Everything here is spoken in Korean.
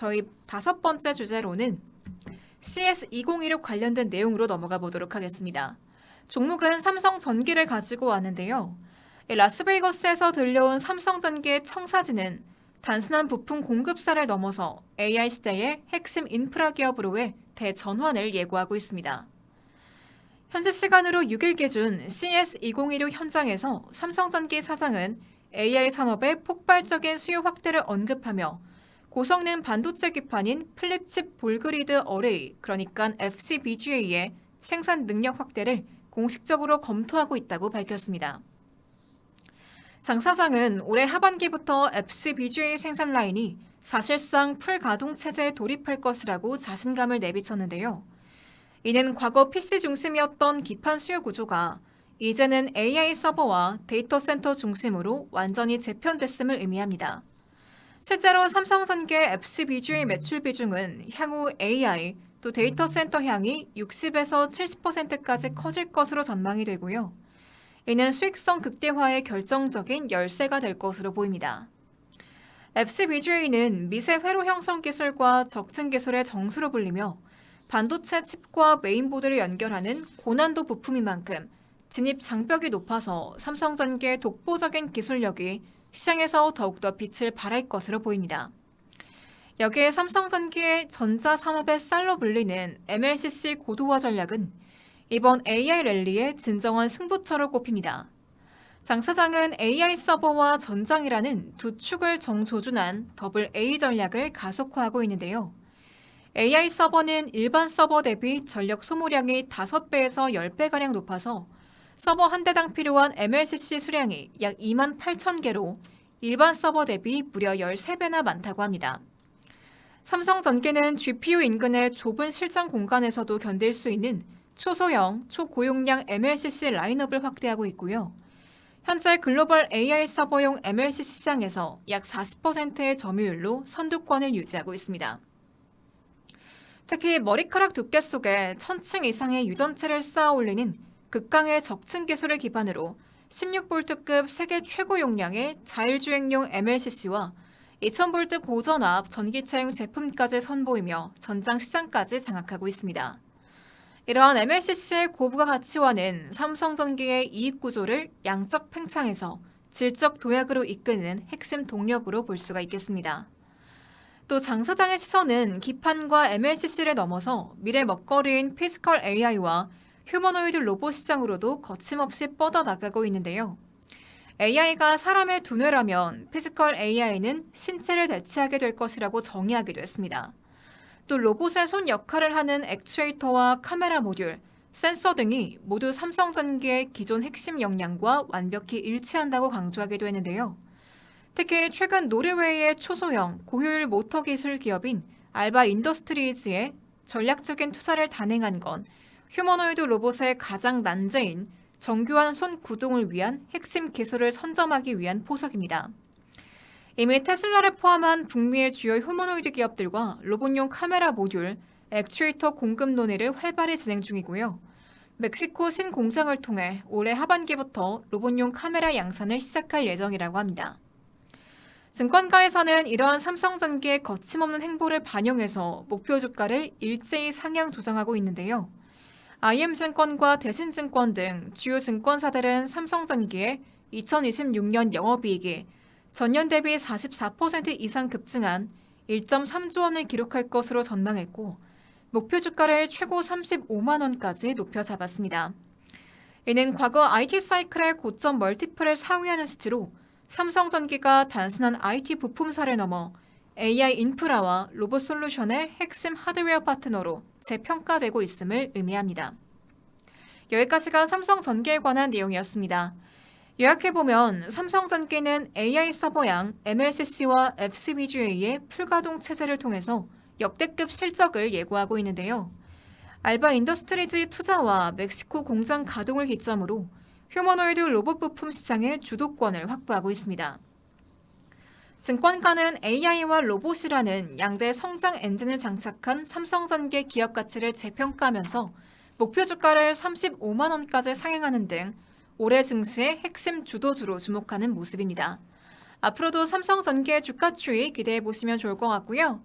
저희 다섯 번째 주제로는 CS2016 관련된 내용으로 넘어가 보도록 하겠습니다. 종목은 삼성 전기를 가지고 왔는데요. 이 라스베이거스에서 들려온 삼성 전기의 청사진은 단순한 부품 공급사를 넘어서 AI 시대의 핵심 인프라 기업으로의 대전환을 예고하고 있습니다. 현재 시간으로 6일 기준 CS2016 현장에서 삼성전기 사장은 AI 산업의 폭발적인 수요 확대를 언급하며 고성능 반도체 기판인 플립칩 볼그리드 어레이, 그러니까 FCBGA의 생산 능력 확대를 공식적으로 검토하고 있다고 밝혔습니다. 장 사장은 올해 하반기부터 FCBGA 생산 라인이 사실상 풀 가동 체제에 돌입할 것이라고 자신감을 내비쳤는데요. 이는 과거 PC 중심이었던 기판 수요 구조가 이제는 AI 서버와 데이터 센터 중심으로 완전히 재편됐음을 의미합니다. 실제로 삼성전기의 FCBGA 매출 비중은 향후 AI 또 데이터 센터 향이 60에서 70%까지 커질 것으로 전망이 되고요. 이는 수익성 극대화의 결정적인 열쇠가 될 것으로 보입니다. FCBGA는 미세 회로 형성 기술과 적층 기술의 정수로 불리며 반도체 칩과 메인보드를 연결하는 고난도 부품인 만큼 진입 장벽이 높아서 삼성전기의 독보적인 기술력이 시장에서 더욱더 빛을 발할 것으로 보입니다. 여기에 삼성전기의 전자산업의 쌀로 불리는 MLCC 고도화 전략은 이번 AI 랠리의 진정한 승부처로 꼽힙니다. 장 사장은 AI 서버와 전장이라는 두 축을 정조준한 더블 A 전략을 가속화하고 있는데요. AI 서버는 일반 서버 대비 전력 소모량이 5배에서 10배가량 높아서 서버 한 대당 필요한 MLCC 수량이 약 2만 8천 개로 일반 서버 대비 무려 13배나 많다고 합니다. 삼성전기는 GPU 인근의 좁은 실장 공간에서도 견딜 수 있는 초소형, 초고용량 MLCC 라인업을 확대하고 있고요. 현재 글로벌 AI 서버용 MLCC 시장에서 약 40%의 점유율로 선두권을 유지하고 있습니다. 특히 머리카락 두께 속에 1000층 이상의 유전체를 쌓아 올리는 극강의 적층 기술을 기반으로 16V급 세계 최고 용량의 자율주행용 MLCC와 2000V 고전압 전기차용 제품까지 선보이며 전장 시장까지 장악하고 있습니다. 이러한 MLCC의 고부가 가치와는 삼성전기의 이익 구조를 양적 팽창해서 질적 도약으로 이끄는 핵심 동력으로 볼 수가 있겠습니다. 또 장 사장의 시선은 기판과 MLCC를 넘어서 미래 먹거리인 피지컬 AI와 휴머노이드 로봇 시장으로도 거침없이 뻗어나가고 있는데요. AI가 사람의 두뇌라면 피지컬 AI는 신체를 대체하게 될 것이라고 정의하기도 했습니다. 또 로봇의 손 역할을 하는 액추에이터와 카메라 모듈, 센서 등이 모두 삼성전기의 기존 핵심 역량과 완벽히 일치한다고 강조하기도 했는데요. 특히 최근 노르웨이의 초소형 고효율 모터 기술 기업인 알바 인더스트리즈의 전략적인 투자를 단행한 건 휴머노이드 로봇의 가장 난제인 정교한 손 구동을 위한 핵심 기술을 선점하기 위한 포석입니다. 이미 테슬라를 포함한 북미의 주요 휴머노이드 기업들과 로봇용 카메라 모듈, 액추에이터 공급 논의를 활발히 진행 중이고요. 멕시코 신공장을 통해 올해 하반기부터 로봇용 카메라 양산을 시작할 예정이라고 합니다. 증권가에서는 이러한 삼성전기의 거침없는 행보를 반영해서 목표 주가를 일제히 상향 조정하고 있는데요. IM증권과 대신증권 등 주요 증권사들은 삼성전기의 2026년 영업이익이 전년 대비 44% 이상 급증한 1.3조 원을 기록할 것으로 전망했고 목표 주가를 최고 35만 원까지 높여 잡았습니다. 이는 과거 IT 사이클의 고점 멀티플을 상회하는 수치로 삼성전기가 단순한 IT 부품사를 넘어 AI 인프라와 로봇 솔루션의 핵심 하드웨어 파트너로 재평가되고 있음을 의미합니다. 여기까지가 삼성전기에 관한 내용이었습니다. 요약해보면 삼성전기는 AI 서버양 MLCC와 FCBGA의 풀가동 체제를 통해서 역대급 실적을 예고하고 있는데요. 알바 인더스트리즈의 투자와 멕시코 공장 가동을 기점으로 휴머노이드 로봇 부품 시장의 주도권을 확보하고 있습니다. 증권가는 AI와 로봇이라는 양대 성장 엔진을 장착한 삼성전기 기업 가치를 재평가하면서 목표 주가를 35만 원까지 상향하는 등 올해 증시의 핵심 주도주로 주목하는 모습입니다. 앞으로도 삼성전기의 주가 추이 기대해 보시면 좋을 것 같고요.